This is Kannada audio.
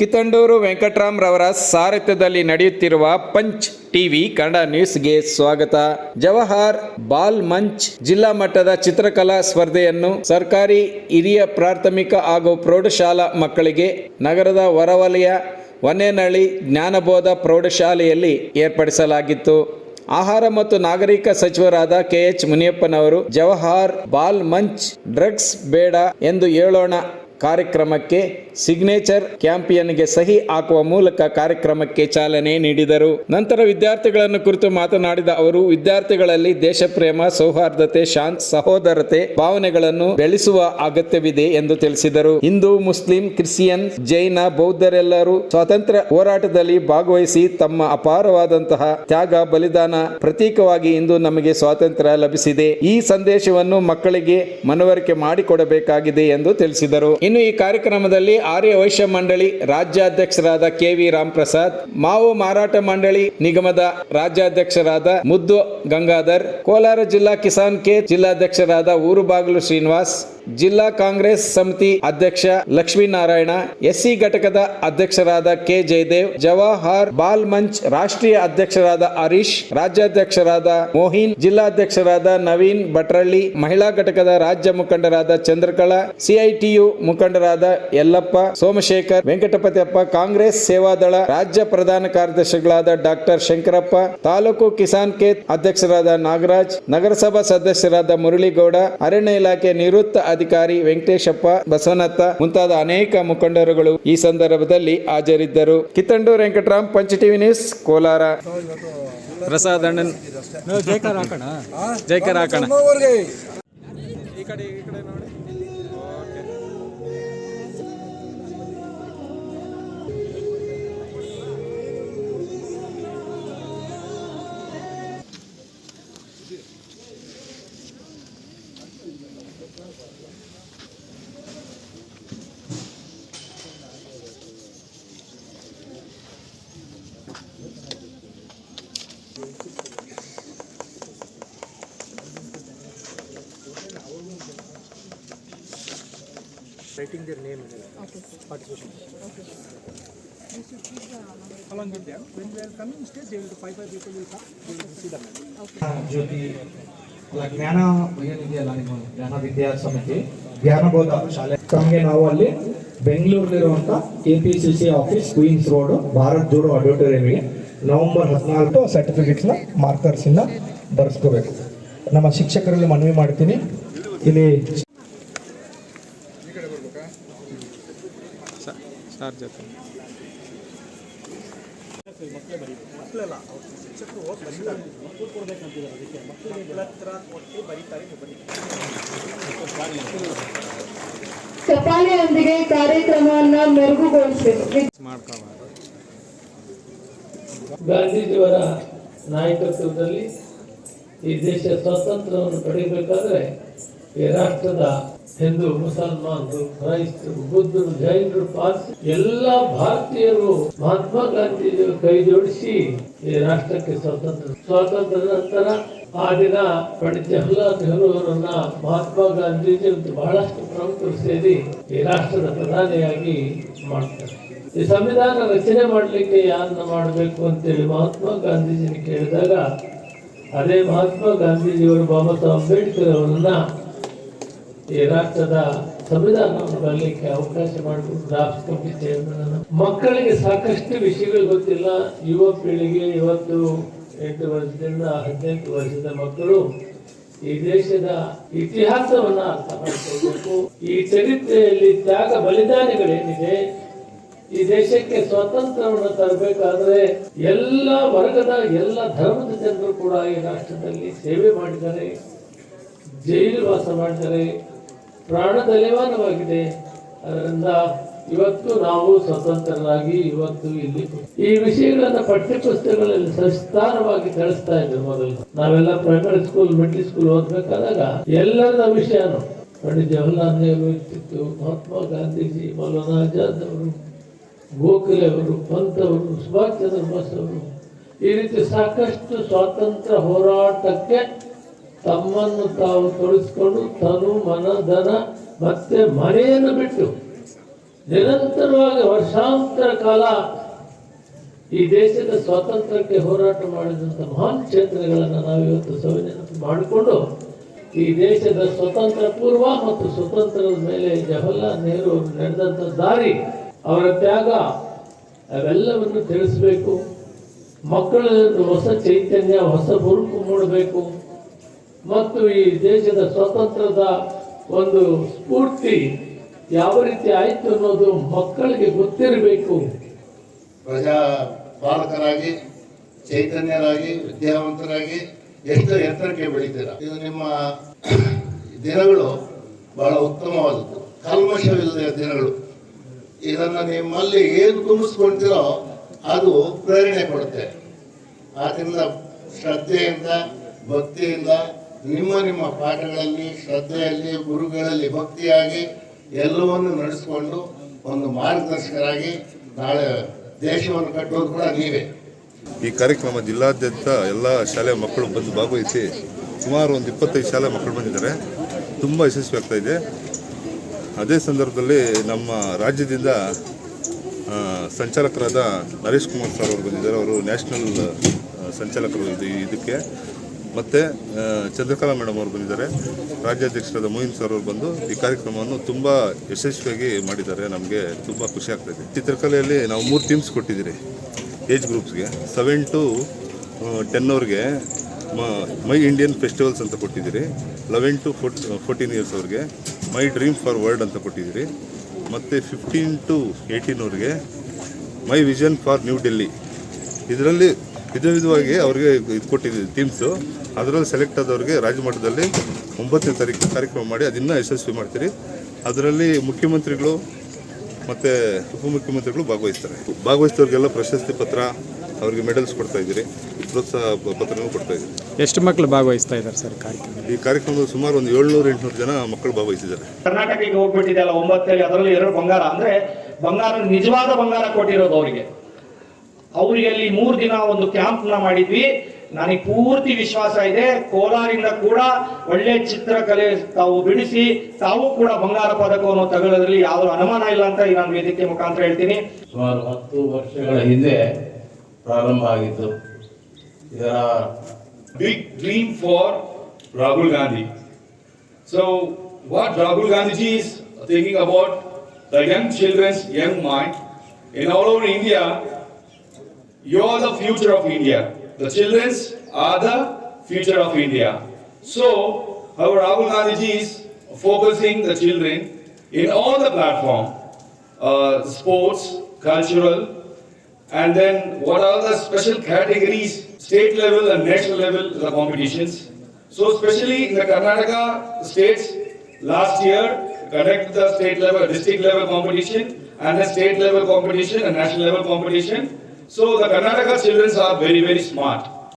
ಕಿತ್ತಂಡೂರು ವೆಂಕಟರಾಮ್ ರವರ ಸಾರಥ್ಯದಲ್ಲಿ ನಡೆಯುತ್ತಿರುವ ಪಂಚ್ ಟಿವಿ ಕನ್ನಡ ನ್ಯೂಸ್ಗೆ ಸ್ವಾಗತ. ಜವಾಹರ್ ಬಾಲ್ ಮಂಚ್ ಜಿಲ್ಲಾ ಮಟ್ಟದ ಚಿತ್ರಕಲಾ ಸ್ಪರ್ಧೆಯನ್ನು ಸರ್ಕಾರಿ ಹಿರಿಯ ಪ್ರಾಥಮಿಕ ಹಾಗೂ ಪ್ರೌಢಶಾಲಾ ಮಕ್ಕಳಿಗೆ ನಗರದ ಹೊರವಲಯ ವನೇನಹಳ್ಳಿ ಜ್ಞಾನಬೋಧ ಪ್ರೌಢಶಾಲೆಯಲ್ಲಿ ಏರ್ಪಡಿಸಲಾಗಿತ್ತು. ಆಹಾರ ಮತ್ತು ನಾಗರಿಕ ಸಚಿವರಾದ ಕೆ ಎಚ್ ಮುನಿಯಪ್ಪನವರು ಜವಾಹರ್ ಬಾಲ್ ಮಂಚ್ ಡ್ರಗ್ಸ್ ಬೇಡ ಎಂದು ಹೇಳೋಣ ಕಾರ್ಯಕ್ರಮಕ್ಕೆ ಸಿಗ್ನೇಚರ್ ಕ್ಯಾಂಪಿಯನ್ಗೆ ಸಹಿ ಹಾಕುವ ಮೂಲಕ ಕಾರ್ಯಕ್ರಮಕ್ಕೆ ಚಾಲನೆ ನೀಡಿದರು. ನಂತರ ವಿದ್ಯಾರ್ಥಿಗಳನ್ನು ಕುರಿತು ಮಾತನಾಡಿದ ಅವರು, ವಿದ್ಯಾರ್ಥಿಗಳಲ್ಲಿ ದೇಶಪ್ರೇಮ, ಸೌಹಾರ್ದತೆ, ಶಾಂತ್, ಸಹೋದರತೆ ಭಾವನೆಗಳನ್ನು ಬೆಳೆಸುವ ಅಗತ್ಯವಿದೆ ಎಂದು ತಿಳಿಸಿದರು. ಹಿಂದೂ, ಮುಸ್ಲಿಂ, ಕ್ರಿಶ್ಚಿಯನ್, ಜೈನ ಬೌದ್ಧರೆಲ್ಲರೂ ಸ್ವಾತಂತ್ರ್ಯ ಹೋರಾಟದಲ್ಲಿ ಭಾಗವಹಿಸಿ ತಮ್ಮ ಅಪಾರವಾದಂತಹ ತ್ಯಾಗ, ಬಲಿದಾನ ಪ್ರತೀಕವಾಗಿ ಇಂದು ನಮಗೆ ಸ್ವಾತಂತ್ರ್ಯ ಲಭಿಸಿದೆ. ಈ ಸಂದೇಶವನ್ನು ಮಕ್ಕಳಿಗೆ ಮನವರಿಕೆ ಮಾಡಿಕೊಡಬೇಕಾಗಿದೆ ಎಂದು ತಿಳಿಸಿದರು. ಇನ್ನು ಈ ಕಾರ್ಯಕ್ರಮದಲ್ಲಿ ಆರ್ಯ ವೈಶ್ಯ ಮಂಡಳಿ ರಾಜ್ಯಾಧ್ಯಕ್ಷರಾದ ಕೆ ವಿ ರಾಮ್ಪ್ರಸಾದ್, ಮಾವು ಮಾರಾಟ ಮಂಡಳಿ ನಿಗಮದ ರಾಜ್ಯಾಧ್ಯಕ್ಷರಾದ ಮುದ್ದು ಗಂಗಾಧರ್, ಕೋಲಾರ ಜಿಲ್ಲಾ ಕಿಸಾನ್ ಕೆ ಜಿಲ್ಲಾಧ್ಯಕ್ಷರಾದ ಊರುಬಾಗಿಲು ಶ್ರೀನಿವಾಸ್ ಜಿಲ್ಲಾ ಕಾಂಗ್ರೆಸ್ ಸಮಿತಿ ಅಧ್ಯಕ್ಷ ಲಕ್ಷ್ಮೀನಾರಾಯಣ, ಎಸ್ಸಿ ಘಟಕದ ಅಧ್ಯಕ್ಷರಾದ ಕೆ ಜಯದೇವ್, ಜವಾಹರ್ ಬಾಲ್ ಮಂಚ್ ರಾಷ್ಟ್ರೀಯ ಅಧ್ಯಕ್ಷರಾದ ಹರೀಶ್, ರಾಜ್ಯಾಧ್ಯಕ್ಷರಾದ ಮೋಹಿನ್, ಜಿಲ್ಲಾಧ್ಯಕ್ಷರಾದ ನವೀನ್ ಭಟ್ರಳ್ಳಿ, ಮಹಿಳಾ ಘಟಕದ ರಾಜ್ಯ ಮುಖಂಡರಾದ ಚಂದ್ರಕಲಾ, ಸಿಐಟಿಯು ಮುಖಂಡರಾದ ಯಲ್ಲಪ್ಪ, ಸೋಮಶೇಖರ್, ವೆಂಕಟಪತಿಯಪ್ಪ, ಕಾಂಗ್ರೆಸ್ ಸೇವಾದಳ ರಾಜ್ಯ ಪ್ರಧಾನ ಕಾರ್ಯದರ್ಶಿಗಳಾದ ಡಾಕ್ಟರ್ ಶಂಕರಪ್ಪ, ತಾಲೂಕು ಕಿಸಾನ್ ಕೇತ್ ಅಧ್ಯಕ್ಷರಾದ ನಾಗರಾಜ್, ನಗರಸಭಾ ಸದಸ್ಯರಾದ ಮುರಳಿಗೌಡ, ಅರಣ್ಯ ಇಲಾಖೆ ನಿವೃತ್ತ ಅಧಿಕಾರಿ ವೆಂಕಟೇಶಪ್ಪ ಬಸವನತ್ತ ಮುಂತಾದ ಅನೇಕ ಮುಖಂಡರುಗಳು ಈ ಸಂದರ್ಭದಲ್ಲಿ ಹಾಜರಿದ್ದರು. ಕಿತ್ತಂಡೂರು ವೆಂಕಟರಾಮ್ ಪಂಚ ಟಿವಿ ನ್ಯೂಸ್ ಕೋಲಾರ. ಪ್ರಸಾದ್ ಅಣ್ಣನ್. ಜೈಕಾರ ಹಾಕೋಣ ಜೈಕಾರ ಹಾಕೋಣ ಈ ಕಡೆ ಈ ಕಡೆ ನೋಡಿ. Writing their name in participation. Along with them, when they are coming stage, they will five five people will come. They will see the man. ಜ್ಯೋತಿ ಅಲ್ಲ ಜ್ಞಾನ ಏನಿದೆಯಲ್ಲ ನಿಮ್ಮ ಜ್ಞಾನ ವಿದ್ಯಾ ಸಮಿತಿ ಜ್ಞಾನಬೋಧ ಶಾಲೆ. ತಮಗೆ ನಾವು ಅಲ್ಲಿ ಬೆಂಗಳೂರಲ್ಲಿರುವಂತ K P C C office Queens road Bharat Jodo ಆಡಿಟೋರಿಯಂಗೆ November ಹದಿನಾಲ್ಕು ಸರ್ಟಿಫಿಕೇಟ್ಸ್ನ ಮಾರ್ಕರ್ಸಿಂದ ಬರೆಸ್ಕೋಬೇಕು. ನಮ್ಮ ಶಿಕ್ಷಕರಲ್ಲಿ ಮನವಿ ಮಾಡ್ತೀನಿ. ಇಲ್ಲಿ ಸರ್ ಜೊತೆ ಮಕ್ಕಳೆಲ್ಲ ಅವ್ರ ಶಿಕ್ಷಕರು ಹೋಗಿ ಬರೀತಾರೆ ಮಕ್ಕಳು ಕೊಡ್ಬೇಕಂತಿದ್ದಾರೆ ಅದಕ್ಕೆ ಮಕ್ಕಳ ಹತ್ರ ಕೊಟ್ಟು ಬರೀತಾರೆ ನೀವು ಜೊತೆ ಚಪಾಲಿಯೊಂದಿಗೆ ಕಾರ್ಯಕ್ರಮವನ್ನ ಮೆರುಗುಗೊಳಿಸಬೇಕು ಮಾಡ್ಕೋಬಾರ್ದು ಗಾಂಧೀಜಿಯವರ ನಾಯಕತ್ವದಲ್ಲಿ ಈ ದೇಶ ಸ್ವಾತಂತ್ರ್ಯವನ್ನು ಪಡೆಯಬೇಕಾದ್ರೆ ಈ ರಾಷ್ಟ್ರದ ಹಿಂದೂ ಮುಸಲ್ಮಾನರು ಕ್ರೈಸ್ತರು ಬುದ್ಧರು, ಜೈನರು, ಪಾರ್ಸಿ, ಎಲ್ಲ ಭಾರತೀಯರು ಮಹಾತ್ಮ ಗಾಂಧೀಜಿಯವರು ಕೈ ಜೋಡಿಸಿ ಈ ರಾಷ್ಟ್ರಕ್ಕೆ ಸ್ವಾತಂತ್ರ್ಯ ಸ್ವಾತಂತ್ರ್ಯ ನಂತರ ಆ ದಿನ ಪಂಡಿತ್ ಜವಾಹರ್ಲಾಲ್ ನೆಹರು ಅವರನ್ನ ಮಹಾತ್ಮ ಗಾಂಧೀಜಿ ಮತ್ತು ಬಹಳಷ್ಟು ಪ್ರಮುಖರು ಸೇರಿ ಈ ರಾಷ್ಟ್ರದ ಪ್ರಧಾನಿಯಾಗಿ ಮಾಡ್ತಾರೆ. ಈ ಸಂವಿಧಾನ ರಚನೆ ಮಾಡಲಿಕ್ಕೆ ಯಾರನ್ನ ಮಾಡಬೇಕು ಅಂತೇಳಿ ಮಹಾತ್ಮ ಗಾಂಧೀಜಿನ ಕೇಳಿದಾಗ, ಅದೇ ಮಹಾತ್ಮ ಗಾಂಧೀಜಿಯವರು ಬಾಬಾ ಸಾಹೇಬ್ ಅಂಬೇಡ್ಕರ್ ಅವರನ್ನ ರಾಷ್ಟ್ರದ ಸಂವಿಧಾನವನ್ನು ಬರಲಿಕ್ಕೆ ಅವಕಾಶ ಮಾಡಿಕೊಂಡು ಮಕ್ಕಳಿಗೆ ಸಾಕಷ್ಟು ವಿಷಯಗಳು ಗೊತ್ತಿಲ್ಲ. ಯುವ ಪೀಳಿಗೆ ಇವತ್ತು ಎಂಟು ವರ್ಷದಿಂದ ಹದಿನೆಂಟು ವರ್ಷದ ಮಕ್ಕಳು ಈ ದೇಶದ ಇತಿಹಾಸವನ್ನ ಅರ್ಥ ಮಾಡಿಕೊಳ್ಬೇಕು. ಈ ಚರಿತ್ರೆಯಲ್ಲಿ ತ್ಯಾಗ ಬಲಿದಾನಗಳೇನಿದೆ, ಈ ದೇಶಕ್ಕೆ ಸ್ವಾತಂತ್ರ್ಯವನ್ನು ತರಬೇಕಾದ್ರೆ ಎಲ್ಲ ವರ್ಗದ ಎಲ್ಲ ಧರ್ಮದ ಜನರು ಕೂಡ ಈ ರಾಷ್ಟ್ರದಲ್ಲಿ ಸೇವೆ ಮಾಡಿದ್ದಾರೆ ಜೈಲು ವಾಸ ಮಾಡಿದ್ದಾರೆ. ಪ್ರಾಣ ತಲೆಮಾನವಾಗಿದೆ ಅದರಿಂದ ಇವತ್ತು ನಾವು ಸ್ವತಂತ್ರರಾಗಿ ಇವತ್ತು ಇಲ್ಲಿ ಈ ವಿಷಯಗಳನ್ನ ಪಠ್ಯಪುಸ್ತಕಗಳಲ್ಲಿ ಸವಿಸ್ತಾರವಾಗಿ ತಿಳಿಸ್ತಾ ಇದ್ರು ಮೊದಲು. ನಾವೆಲ್ಲ ಪ್ರೈಮರಿ ಸ್ಕೂಲ್ ಮಿಡ್ಲ್ ಸ್ಕೂಲ್ ಓದ್ಬೇಕಾದಾಗ ಎಲ್ಲರ ವಿಷಯನು ಪಂಡಿತ್ ಜವಾಹರ್ಲಾಲ್ ನೆಹರು ಇರ್ತಿತ್ತು, ಮಹಾತ್ಮ ಗಾಂಧೀಜಿ, ಮೌಲಾನಾ ಆಜಾದ್ ಅವರು, ಗೋಖಲೆ ಅವರು, ಪಂತ್ ಅವರು, ಸುಭಾಷ್ ಚಂದ್ರ ಬೋಸ್ ಅವರು ಈ ರೀತಿ ಸಾಕಷ್ಟು ಸ್ವಾತಂತ್ರ್ಯ ಹೋರಾಟಕ್ಕೆ ತಮ್ಮನ್ನು ತಾವು ತೊಡಗಿಸ್ಕೊಂಡು ತನು ಮನ, ಧನ, ಮತ್ತೆ ಮನೆಯನ್ನು ಬಿಟ್ಟು ನಿರಂತರವಾಗಿ ವರ್ಷಾಂತರ ಕಾಲ ಈ ದೇಶದ ಸ್ವಾತಂತ್ರ್ಯಕ್ಕೆ ಹೋರಾಟ ಮಾಡಿದಂಥ ಮಹಾನ್ ಕ್ಷೇತ್ರಗಳನ್ನು ನಾವು ಇವತ್ತು ಸವಿನೆನಪು ಮಾಡಿಕೊಂಡು ಈ ದೇಶದ ಸ್ವತಂತ್ರ ಪೂರ್ವ ಮತ್ತು ಸ್ವತಂತ್ರದ ಮೇಲೆ ಜವಾಹರ್ಲಾಲ್ ನೆಹರು ನಡೆದಂಥ ದಾರಿ, ಅವರ ತ್ಯಾಗ, ಅವೆಲ್ಲವನ್ನು ತಿಳಿಸಬೇಕು. ಮಕ್ಕಳ ಹೊಸ ಚೈತನ್ಯ, ಹೊಸ ಬುರುಕು ಮೂಡಬೇಕು. ಮತ್ತು ಈ ದೇಶದ ಸ್ವಾತಂತ್ರ್ಯದ ಒಂದು ಸ್ಫೂರ್ತಿ ಯಾವ ರೀತಿ ಆಯಿತು ಅನ್ನೋದು ಮಕ್ಕಳಿಗೆ ಗೊತ್ತಿರಬೇಕು. ಪ್ರಜಾ ಬಾಲಕರಾಗಿ ಚೈತನ್ಯರಾಗಿ, ವಿದ್ಯಾವಂತರಾಗಿ ಎಷ್ಟು ಎತ್ತರಕ್ಕೆ ಬೆಳೀತೀರಾ? ಇದು ನಿಮ್ಮ ದಿನಗಳು ಬಹಳ ಉತ್ತಮವಾದದ್ದು. ಕಲ್ಮಶವಿಲ್ಲದ ದಿನಗಳು. ಇದನ್ನು ನಿಮ್ಮಲ್ಲಿ ಏನು ತುಂಬಿಸ್ಕೊಳ್ತೀರೋ ಅದು ಪ್ರೇರಣೆ ಕೊಡುತ್ತೆ. ಆದ್ದರಿಂದ ಶ್ರದ್ಧೆಯಿಂದ, ಭಕ್ತಿಯಿಂದ ನಿಮ್ಮ ನಿಮ್ಮ ಪಾಠಗಳಲ್ಲಿ, ಶ್ರದ್ಧೆಯಲ್ಲಿ, ಗುರುಗಳಲ್ಲಿ ಭಕ್ತಿಯಾಗಿ ಎಲ್ಲವನ್ನು ನಡೆಸಿಕೊಂಡು ಒಂದು ಮಾರ್ಗದರ್ಶಕರಾಗಿ ನಾಳೆ ದೇಶವನ್ನು ಕಟ್ಟೋದು ಕೂಡ ನೀವೇ. ಈ ಕಾರ್ಯಕ್ರಮ ಜಿಲ್ಲಾದ್ಯಂತ ಎಲ್ಲ ಶಾಲೆ ಮಕ್ಕಳು ಬಂದು ಭಾಗವಹಿಸಿ ಸುಮಾರು ಒಂದು ಇಪ್ಪತ್ತೈದು ಶಾಲೆ ಮಕ್ಕಳು ಬಂದಿದ್ದಾರೆ. ತುಂಬ ಯಶಸ್ವಿ ಆಗ್ತಾ ಇದೆ. ಅದೇ ಸಂದರ್ಭದಲ್ಲಿ ನಮ್ಮ ರಾಜ್ಯದಿಂದ ಸಂಚಾಲಕರಾದ ನರೇಶ್ ಕುಮಾರ್ ಸರ್ ಅವರು ಬಂದಿದ್ದಾರೆ. ಅವರು ನ್ಯಾಷನಲ್ ಸಂಚಾಲಕರು ಇದು ಇದಕ್ಕೆ. ಮತ್ತು ಚಂದ್ರಕಲಾ ಮೇಡಮ್ ಅವರು ಬಂದಿದ್ದಾರೆ. ರಾಜ್ಯಾಧ್ಯಕ್ಷರಾದ ಮೋಹಿನ್ ಸರ್ ಅವರು ಬಂದು ಈ ಕಾರ್ಯಕ್ರಮವನ್ನು ತುಂಬ ಯಶಸ್ವಿಯಾಗಿ ಮಾಡಿದ್ದಾರೆ. ನಮಗೆ ತುಂಬ ಖುಷಿ ಆಗ್ತಾಯಿದೆ ಚಿತ್ರಕಲೆಯಲ್ಲಿ ನಾವು ಮೂರು ಥೀಮ್ಸ್ ಕೊಟ್ಟಿದ್ದೀರಿ ಏಜ್ ಗ್ರೂಪ್ಸ್ಗೆ ಸೆವೆನ್ ಟು ಟೆನ್ ಅವ್ರಿಗೆ ಮೈ ಇಂಡಿಯನ್ ಫೆಸ್ಟಿವಲ್ಸ್ ಅಂತ ಕೊಟ್ಟಿದ್ದೀರಿ. Eleven to four fourteen years ಅವ್ರಿಗೆ ಮೈ ಡ್ರೀಮ್ ಫಾರ್ ವರ್ಲ್ಡ್ ಅಂತ ಕೊಟ್ಟಿದ್ದೀರಿ. ಮತ್ತು ಫಿಫ್ಟೀನ್ ಟು ಏಯ್ಟೀನ್ ಅವ್ರಿಗೆ my vision for New Delhi ಇದರಲ್ಲಿ ವಿಧ ವಿಧವಾಗಿ ಅವ್ರಿಗೆ ಇದು ಕೊಟ್ಟಿದ್ದೀವಿ ಥೀಮ್ಸು ಅದರಲ್ಲಿ ಸೆಲೆಕ್ಟ್ ಆದವ್ರಿಗೆ ರಾಜ್ಯಮಟ್ಟದಲ್ಲಿ ಒಂಬತ್ತನೇ ತಾರೀಕು ಕಾರ್ಯಕ್ರಮ ಮಾಡಿ ಅದನ್ನು ಯಶಸ್ವಿ ಮಾಡ್ತೀರಿ. ಅದರಲ್ಲಿ ಮುಖ್ಯಮಂತ್ರಿಗಳು ಮತ್ತು ಉಪಮುಖ್ಯಮಂತ್ರಿಗಳು ಭಾಗವಹಿಸ್ತಾರೆ. ಭಾಗವಹಿಸಿದವ್ರಿಗೆಲ್ಲ ಪ್ರಶಸ್ತಿ ಪತ್ರ ಅವರಿಗೆ ಮೆಡಲ್ಸ್ ಕೊಡ್ತಾ ಇದ್ದೀರಿ. ಪ್ರೋತ್ಸಾಹ ಪತ್ರಗಳು ಪತ್ರನೂ ಕೊಡ್ತಾ ಇದ್ದೀರಿ. ಎಷ್ಟು ಮಕ್ಕಳು ಭಾಗವಹಿಸ್ತಾ ಇದ್ದಾರೆ ಸರ್ ಕಾರ್ಯಕ್ರಮ ಈ ಕಾರ್ಯಕ್ರಮದಲ್ಲಿ ಸುಮಾರು ಒಂದು ಏಳ್ನೂರು ಎಂಟುನೂರು ಜನ ಮಕ್ಕಳು ಭಾಗವಹಿಸಿದ್ದಾರೆ. ಕರ್ನಾಟಕಕ್ಕೆ ಹೋಗ್ಬಿಟ್ಟಿದೆಯಲ್ಲ ಒಂಬತ್ತಲ್ಲಿ ಅದರಲ್ಲಿ ಎರಡು ಬಂಗಾರ. ಅಂದರೆ ಬಂಗಾರ ನಿಜವಾದ ಬಂಗಾರ ಕೊಟ್ಟಿರೋದು ಅವರಿಗೆ. ಅವರಿಗೆ ಅಲ್ಲಿ ಮೂರು ದಿನ ಒಂದು ಕ್ಯಾಂಪ್ನ ಮಾಡಿದ್ವಿ. ನನಗೆ ಪೂರ್ತಿ ವಿಶ್ವಾಸ ಇದೆ. ಕೋಲಾರಿಂದ ಕೂಡ ಒಳ್ಳೆ ಚಿತ್ರಕಲೆ ತಾವು ಬಿಡಿಸಿ ತಾವು ಕೂಡ ಬಂಗಾರ ಪದಕವನ್ನು ತಗೊಳ್ಳೋದ್ರಲ್ಲಿ ಯಾವ ಅನುಮಾನ ಇಲ್ಲ ಅಂತ ಈ ನಾನು ವೇದಿಕೆ ಮುಖಾಂತರ ಹೇಳ್ತೀನಿ. ಸುಮಾರು ಹತ್ತು ವರ್ಷಗಳ ಹಿಂದೆ ಪ್ರಾರಂಭ ಆಗಿತ್ತು. ಇದರ big dream for Rahul Gandhi. So what Rahul Gandhi is thinking about the young childrens young mind in all over India, you are the future of India. The children's are the future of India. So, our Rahul Gandhi is focusing the children in all the platform, uh, sports, cultural, and then what are the special categories, state level and national level, the competitions. So especially in the Karnataka states, last year conducted the state level, district level competition and the state level competition and national level competition. So the Karnataka children are very, very smart.